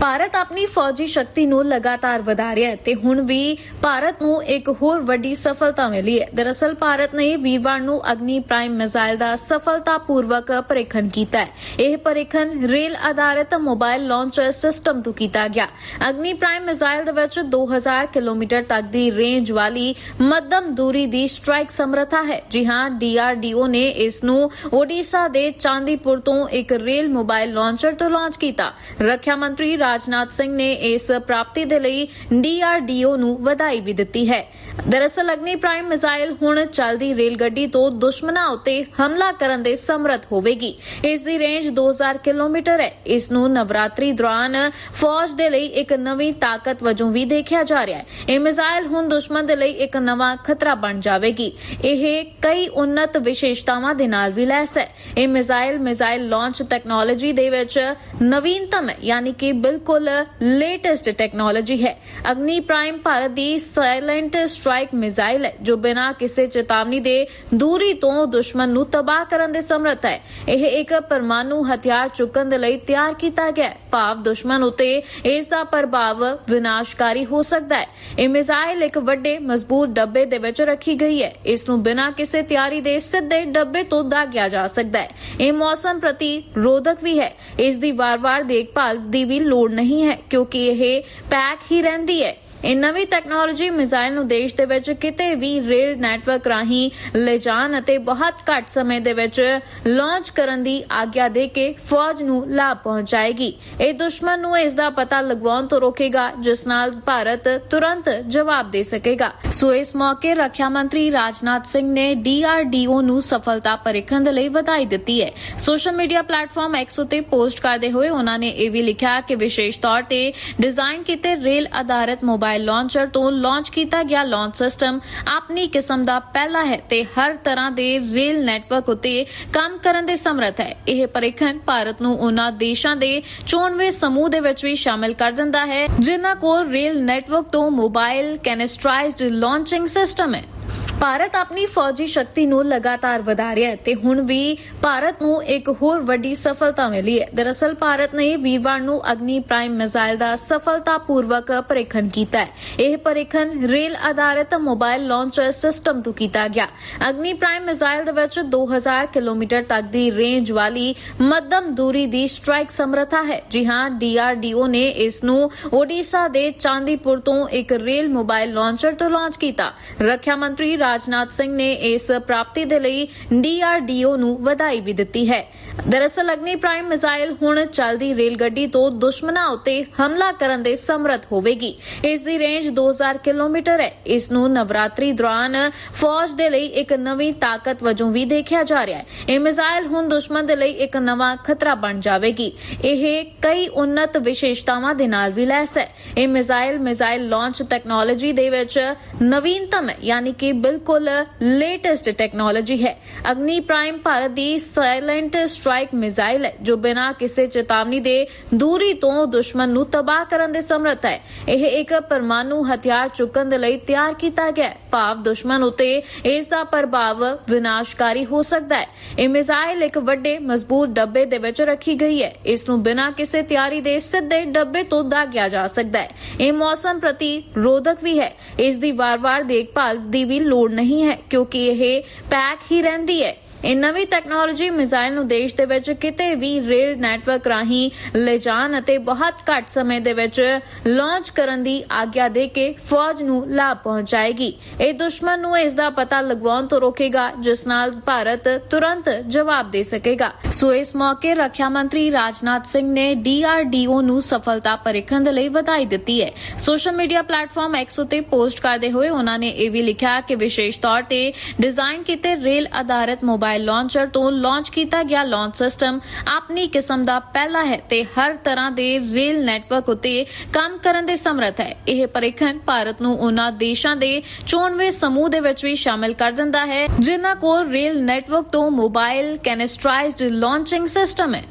ਭਾਰਤ ਆਪਣੀ ਫੌਜੀ ਸ਼ਕਤੀ ਨੂੰ ਲਗਾਤਾਰ ਵਧਾ ਰਿਹਾ ਹੈ ਤੇ ਹੁਣ ਵੀ ਭਾਰਤ ਨੂੰ ਇੱਕ ਹੋਰ ਵੱਡੀ ਸਫਲਤਾ ਮਿਲੀ ਹੈ। ਦਰਅਸਲ ਭਾਰਤ ਨੇ ਵੀਰਵਾਰ ਨੂੰ ਅਗਨੀ ਪ੍ਰਾਈਮ ਮਿਜ਼ਾਈਲ ਦਾ ਸਫਲਤਾਪੂਰਵਕ ਪਰੀਖਣ ਕੀਤਾ ਹੈ। ਇਹ ਪਰੀਖਣ ਰੇਲ ਆਧਾਰਿਤ ਮੋਬਾਈਲ ਲਾਂਚਰ ਸਿਸਟਮ ਤੋਂ ਕੀਤਾ ਗਿਆ। ਅਗਨੀ ਪ੍ਰਾਈਮ ਮਿਜ਼ਾਈਲ ਦੇ ਵਿੱਚ 2000 ਕਿਲੋਮੀਟਰ ਤੱਕ ਦੀ ਰੇਂਜ ਵਾਲੀ ਮੱਧਮ ਦੂਰੀ ਦੀ ਸਟ੍ਰਾਈਕ ਸਮਰੱਥਾ ਹੈ। ਜੀ ਹਾਂ ਡੀਆਰਡੀਓ ਨੇ ਇਸ ਨੂੰ ਓਡੀਸ਼ਾ ਦੇ ਚਾਂਦੀਪੁਰ ਤੋਂ ਇੱਕ ਰੇਲ ਮੋਬਾਈਲ ਲਾਂਚਰ ਤੋਂ ਲਾਂਚ ਕੀਤਾ। ਰੱਖਿਆ ਮੰਤਰੀ ਰਾਜਨਾਥ ਸਿੰਘ ਨੇ ਇਸ ਪ੍ਰਾਪਤੀ ਦੇ ਲਈ ਡੀਆਰਡੀਓ ਨੂੰ ਵਧਾਈ ਵੀ ਦਿੱਤੀ ਹੈ। ਦਰਅਸਲ ਅਗਨੀ ਪ੍ਰਾਈਮ ਮਿਜ਼ਾਈਲ ਹੁਣ ਚੱਲਦੀ ਰੇਲ ਗੱਡੀ ਤੋਂ ਦੁਸ਼ਮਣਾਂ ਉੱਤੇ ਹਮਲਾ ਕਰਨ ਦੇ ਸਮਰੱਥ ਹੋਵੇਗੀ। ਇਸ ਦੀ ਰੇਂਜ 2000 ਕਿਲੋਮੀਟਰ ਹੈ। ਇਸ ਨੂੰ ਨਵਰਾਤਰੀ ਦੌਰਾਨ ਫੌਜ ਦੇ ਲਈ ਇੱਕ ਨਵੀਂ ਤਾਕਤ ਵਜੋਂ ਵੀ ਦੇਖਿਆ ਜਾ ਰਿਹਾ ਹੈ। ਇਹ ਮਿਜ਼ਾਈਲ ਹੁਣ ਦੁਸ਼ਮਣ ਦੇ ਲਈ ਇੱਕ ਨਵਾਂ ਖਤਰਾ ਬਣ ਜਾਵੇਗੀ। ਇਹ ਕਈ ਉન્નਤ ਵਿਸ਼ੇਸ਼ਤਾਵਾਂ ਦੇ ਨਾਲ ਵੀ ਲੈਸ ਹੈ। ਇਹ ਮਿਜ਼ਾਈਲ ਮਿਜ਼ਾਈਲ ਲਾਂਚ ਟੈਕਨੋਲੋਜੀ ਦੇ ਵਿੱਚ ਨਵੀਨਤਮ ਹੈ, ਯਾਨੀ ਕਿ ਬਿਲਕੁਲ ਲੇਟੈਸਟ ਟੈਕਨੋਲੋਜੀ ਹੈ। ਅਗਨੀ ਪ੍ਰਾਈਮ ਭਾਰਤ ਦੀ ਸਾਇਲੈਂਟ ਸਟ੍ਰਾਈਕ ਮਿਜ਼ਾਈਲ ਹੈ, ਜੋ ਬਿਨਾਂ ਕਿਸੇ ਚੇਤਾਵਨੀ ਦੇ ਦੂਰੀ ਤੋਂ ਦੁਸ਼ਮਣ ਨੂੰ ਤਬਾਹ ਕਰਨ ਦੇ ਸਮਰੱਥ ਹੈ। ਇਹ ਇੱਕ ਪਰਮਾਣੂ ਹਥਿਆਰ ਚੁੱਕਣ ਦੇ ਲਈ ਤਿਆਰ ਕੀਤਾ ਗਿਆ ਹੈ। ਭਾਵ ਦੁਸ਼ਮਣ ਉਤੇ ਇਸ ਦਾ ਪ੍ਰਭਾਵ ਵਿਨਾਸ਼ਕਾਰੀ ਹੋ ਸਕਦਾ ਹੈ। ਇਹ ਮਿਜ਼ਾਈਲ ਇੱਕ ਵੱਡੇ ਮਜ਼ਬੂਤ ਡੱਬੇ ਦੇ ਵਿੱਚ ਰੱਖੀ ਗਈ ਹੈ। ਇਸ ਨੂੰ ਬਿਨਾਂ ਕਿਸੇ ਤਿਆਰੀ ਦੇ ਸਿੱਧੇ ਡੱਬੇ ਤੋਂ ਦਾਗਿਆ ਜਾ ਸਕਦਾ ਹੈ। ਇਹ ਮੌਸਮ ਪ੍ਰਤੀ ਰੋਧਕ ਵੀ ਹੈ। ਇਸ ਦੀ ਵਾਰ-ਵਾਰ ਦੇਖਭਾਲ ਦੀ ਵੀ ਲੋੜ ਨਹੀਂ ਹੈ ਕਿਉਂਕਿ ਇਹ ਪੈਕ ਹੀ ਰਹਿੰਦੀ ਹੈ। ਇਹ ਨਵੀਂ ਟੈਕਨੋਲੋਜੀ ਮਿਜ਼ਾਈਲ ਨੂੰ ਦੇਸ਼ ਦੇ ਵਿੱਚ ਕਿਤੇ ਵੀ ਰੇਲ ਨੈਟਵਰਕ ਰਾਹੀਂ ਲਿਜਾਣ ਅਤੇ ਬਹੁਤ ਘੱਟ ਸਮੇਂ ਦੇ ਵਿੱਚ ਲਾਂਚ ਕਰਨ ਦੀ ਆਗਿਆ ਦੇ ਕੇ ਫੌਜ ਨੂੰ ਲਾਭ ਪਹੁੰਚਾਏਗੀ। ਇਹ ਦੁਸ਼ਮਣ ਨੂੰ ਇਸ ਦਾ ਪਤਾ ਲਗਵਾਉਣ ਤੋਂ ਰੋਕੇਗਾ, ਜਿਸ ਨਾਲ ਭਾਰਤ ਤੁਰੰਤ ਜਵਾਬ ਦੇ ਸਕੇਗਾ। ਸੋ ਇਸ ਮੌਕੇ ਰੱਖਿਆ ਮੰਤਰੀ ਰਾਜਨਾਥ ਸਿੰਘ ਨੇ ਡੀਆਰਡੀਓ ਨੂੰ ਸਫਲਤਾ ਪਰੀਖਣ ਦੇ ਲਈ ਵਧਾਈ ਦਿੱਤੀ ਹੈ। ਸੋਸ਼ਲ ਮੀਡੀਆ ਪਲੇਟਫਾਰਮ ਐਕਸ ਉਤੇ ਪੋਸਟ ਕਰਦੇ ਹੋਏ ਉਹਨਾਂ ਨੇ ਇਹ ਵੀ ਲਿਖਿਆ ਕਿ ਵਿਸ਼ੇਸ਼ ਤੌਰ ਤੇ ਡਿਜ਼ਾਈਨ ਕੀਤੇ ਰੇਲ ਆਧਾਰਿਤ ਮੋਬਾਈਲ ਲਾਂਚਰ ਤੋਂ ਲਾਂਚ ਕੀਤਾ ਗਿਆ ਲਾਂਚ ਸਿਸਟਮ ਆਪਣੀ ਕਿਸਮ ਦਾ ਪਹਿਲਾ ਹੈ ਤੇ ਹਰ ਤਰ੍ਹਾਂ ਦੇ ਰੇਲ ਨੈਟਵਰਕ ਉਤੇ ਕੰਮ ਕਰਨ ਦੇ ਸਮਰੱਥ ਹੈ। ਇਹ ਪਰੀਖਣ ਭਾਰਤ ਨੂੰ ਉਹਨਾਂ ਦੇਸ਼ਾਂ ਦੇ 94 ਸਮੂਹ ਦੇ ਵਿੱਚ ਵੀ ਸ਼ਾਮਿਲ ਕਰ ਦਿੰਦਾ ਹੈ, ਜਿਨ੍ਹਾਂ ਕੋਲ ਰੇਲ ਨੈਟਵਰਕ ਤੋਂ ਮੋਬਾਈਲ ਕੈਨਿਸਟਰਾਈਜ਼ਡ ਲਾਂਚਿੰਗ ਸਿਸਟਮ ਹੈ। ਭਾਰਤ ਆਪਣੀ ਫੌਜੀ ਸ਼ਕਤੀ ਨੂੰ ਲਗਾਤਾਰ ਵਧਾ ਰਿਹਾ ਹੈ ਤੇ ਹੁਣ ਵੀ ਭਾਰਤ ਨੂੰ ਇੱਕ ਹੋਰ ਵੱਡੀ ਸਫਲਤਾ ਮਿਲੀ ਹੈ। ਦਰਅਸਲ ਭਾਰਤ ਨੇ ਵੀਰਵਾਰ ਨੂੰ ਅਗਨੀ ਪ੍ਰਾਈਮ ਮਿਜ਼ਾਈਲ ਦਾ ਸਫਲਤਾਪੂਰਵਕ ਪਰੀਖਣ ਕੀਤਾ ਹੈ। ਇਹ ਪਰੀਖਣ ਰੇਲ ਆਧਾਰਿਤ ਮੋਬਾਈਲ ਲਾਂਚਰ ਸਿਸਟਮ ਤੋਂ ਕੀਤਾ ਗਿਆ। ਅਗਨੀ ਪ੍ਰਾਈਮ ਮਿਜ਼ਾਈਲ ਦੇ ਵਿੱਚ 2000 ਕਿਲੋਮੀਟਰ ਤੱਕ ਦੀ ਰੇਂਜ ਵਾਲੀ ਮੱਧਮ ਦੂਰੀ ਦੀ ਸਟ੍ਰਾਈਕ ਸਮਰੱਥਾ ਹੈ। ਜੀ ਹਾਂ ਡੀਆਰਡੀਓ ਨੇ ਇਸ ਨੂੰ ਓਡੀਸ਼ਾ ਦੇ ਚਾਂਦੀਪੁਰ ਤੋਂ ਇੱਕ ਰੇਲ ਮੋਬਾਈਲ ਲਾਂਚਰ ਤੋਂ ਲਾਂਚ ਕੀਤਾ। ਰੱਖਿਆ ਮੰਤਰੀ ਰਾਜਨਾਥ ਸਿੰਘ ਨੇ ਇਸ ਪ੍ਰਾਪਤੀ ਦੇ ਲਈ ਡੀਆਰਡੀਓ ਨੂੰ ਵਧਾਈ ਵੀ ਦਿੱਤੀ ਹੈ। ਦਰਅਸਲ ਅਗਨੀ ਪ੍ਰਾਈਮ ਮਿਜ਼ਾਈਲ ਹੁਣ ਚੱਲਦੀ ਰੇਲ ਗੱਡੀ ਤੋਂ ਦੁਸ਼ਮਣਾਂ ਉੱਤੇ ਹਮਲਾ ਕਰਨ ਦੇ ਸਮਰੱਥ ਹੋਵੇਗੀ। ਇਸ ਦੀ ਰੇਂਜ 2000 ਕਿਲੋਮੀਟਰ ਹੈ। ਇਸ ਨੂੰ ਨਵਰਾਤਰੀ ਦੌਰਾਨ ਫੌਜ ਦੇ ਲਈ ਇੱਕ ਨਵੀਂ ਤਾਕਤ ਵਜੋਂ ਵੀ ਦੇਖਿਆ ਜਾ ਰਿਹਾ ਹੈ। ਇਹ ਮਿਜ਼ਾਈਲ ਹੁਣ ਦੁਸ਼ਮਣ ਦੇ ਲਈ ਇੱਕ ਨਵਾਂ ਖਤਰਾ ਬਣ ਜਾਵੇਗੀ। ਇਹ ਕਈ ਉન્નਤ ਵਿਸ਼ੇਸ਼ਤਾਵਾਂ ਦੇ ਨਾਲ ਵੀ ਲੈਸ ਹੈ। ਇਹ ਮਿਜ਼ਾਈਲ ਮਿਜ਼ਾਈਲ ਲਾਂਚ ਟੈਕਨੋਲੋਜੀ ਦੇ ਵਿੱਚ ਨਵੀਨਤਮ ਹੈ, ਯਾਨੀ ਕਿ ਬਿਲਕੁਲ ਲੇਟੈਸਟ ਟੈਕਨੋਲੋਜੀ ਹੈ। ਅਗਨੀ ਪ੍ਰਾਈਮ ਭਾਰਤ ਦੀ ਸਾਇਲੈਂਟ ਸਟ੍ਰਾਈਕ ਮਿਜ਼ਾਈਲ ਹੈ, ਜੋ ਬਿਨਾਂ ਕਿਸੇ ਚੇਤਾਵਨੀ ਦੇ ਦੂਰੀ ਤੋਂ ਦੁਸ਼ਮਣ ਨੂੰ ਤਬਾਹ ਕਰਨ ਦੇ ਸਮਰੱਥ ਹੈ। ਇਹ ਇੱਕ ਪਰਮਾਣੂ ਹਥਿਆਰ ਚੁੱਕਣ ਦੇ ਲਈ ਤਿਆਰ ਕੀਤਾ ਗਿਆ ਹੈ। ਭਾਵ ਦੁਸ਼ਮਣ ਉਤੇ ਇਸ ਦਾ ਪ੍ਰਭਾਵ ਵਿਨਾਸ਼ਕਾਰੀ ਹੋ ਸਕਦਾ ਹੈ। ਇਹ ਮਿਜ਼ਾਈਲ ਇੱਕ ਵੱਡੇ ਮਜ਼ਬੂਤ ਡੱਬੇ ਦੇ ਵਿੱਚ ਰੱਖੀ ਗਈ ਹੈ। ਇਸ ਨੂੰ ਬਿਨਾਂ ਕਿਸੇ ਤਿਆਰੀ ਦੇ ਸਿੱਧੇ ਡੱਬੇ ਤੋਂ ਦਾਗਿਆ ਜਾ ਸਕਦਾ ਹੈ। ਇਹ ਮੌਸਮ ਪ੍ਰਤੀ ਰੋਧਕ ਵੀ ਹੈ। ਇਸ ਦੀ ਵਾਰ-ਵਾਰ ਦੇਖਭਾਲ ਦੀ ਵੀ ਲੋੜ ਨਹੀਂ ਹੈ ਕਿਉਂਕਿ ਇਹ ਪੈਕ ਹੀ ਰਹਿੰਦੀ ਹੈ। ਇਹ ਨਵੀਂ ਟੈਕਨੋਲੋਜੀ ਮਿਜ਼ਾਈਲ ਨੂੰ ਦੇਸ਼ ਦੇ ਵਿੱਚ ਕਿਤੇ ਵੀ ਰੇਲ ਨੈਟਵਰਕ ਰਾਹੀਂ ਲਿਜਾਣ ਅਤੇ ਬਹੁਤ ਘੱਟ ਸਮੇਂ ਦੇ ਵਿੱਚ ਲਾਂਚ ਕਰਨ ਦੀ ਆਗਿਆ ਦੇ ਕੇ ਫੌਜ ਨੂੰ ਲਾਭ ਪਹੁੰਚਾਏਗੀ। ਇਹ ਦੁਸ਼ਮਣ ਨੂੰ ਇਸ ਦਾ ਪਤਾ ਲਗਵਾਉਣ ਤੋਂ ਰੋਕੇਗਾ, ਜਿਸ ਨਾਲ ਭਾਰਤ ਤੁਰੰਤ ਜਵਾਬ ਦੇ ਸਕੇਗਾ। ਸੋ ਇਸ ਮੌਕੇ ਰੱਖਿਆ ਮੰਤਰੀ ਰਾਜਨਾਥ ਸਿੰਘ ਨੇ ਡੀਆਰਡੀਓ ਨੂੰ ਸਫਲਤਾ ਪਰੀਖਣ ਦੇ ਲਈ ਵਧਾਈ ਦਿੱਤੀ ਹੈ। ਸੋਸ਼ਲ ਮੀਡੀਆ ਪਲੇਟਫਾਰਮ ਐਕਸ ਉਤੇ ਪੋਸਟ ਕਰਦੇ ਹੋਏ ਉਹਨਾਂ ਨੇ ਇਹ ਵੀ ਲਿਖਿਆ ਕਿ ਵਿਸ਼ੇਸ਼ ਤੌਰ ਤੇ ਡਿਜ਼ਾਈਨ ਕੀਤੇ ਰੇਲ ਆਧਾਰਿਤ ਮੋਬਾਈਲ ਲਾਂਚਰ ਤੋਂ ਲਾਂਚ ਕੀਤਾ ਗਿਆ ਲਾਂਚ ਸਿਸਟਮ ਆਪਣੀ ਕਿਸਮ ਦਾ ਪਹਿਲਾ ਹੈ ਤੇ ਹਰ ਤਰ੍ਹਾਂ ਦੇ ਰੇਲ ਨੈਟਵਰਕ ਉਤੇ ਕੰਮ ਕਰਨ ਦੇ ਸਮਰੱਥ ਹੈ। ਇਹ ਪਰੀਖਣ ਭਾਰਤ ਨੂੰ ਉਹਨਾਂ ਦੇਸ਼ਾਂ ਦੇ 94 ਸਮੂਹ ਦੇ ਵਿੱਚ ਵੀ ਸ਼ਾਮਿਲ ਕਰ ਦਿੰਦਾ ਹੈ, ਜਿਨ੍ਹਾਂ ਕੋਲ ਰੇਲ ਨੈਟਵਰਕ ਤੋਂ ਮੋਬਾਈਲ ਕੈਨਿਸਟਰਾਈਜ਼ਡ ਲਾਂਚਿੰਗ ਸਿਸਟਮ ਹੈ।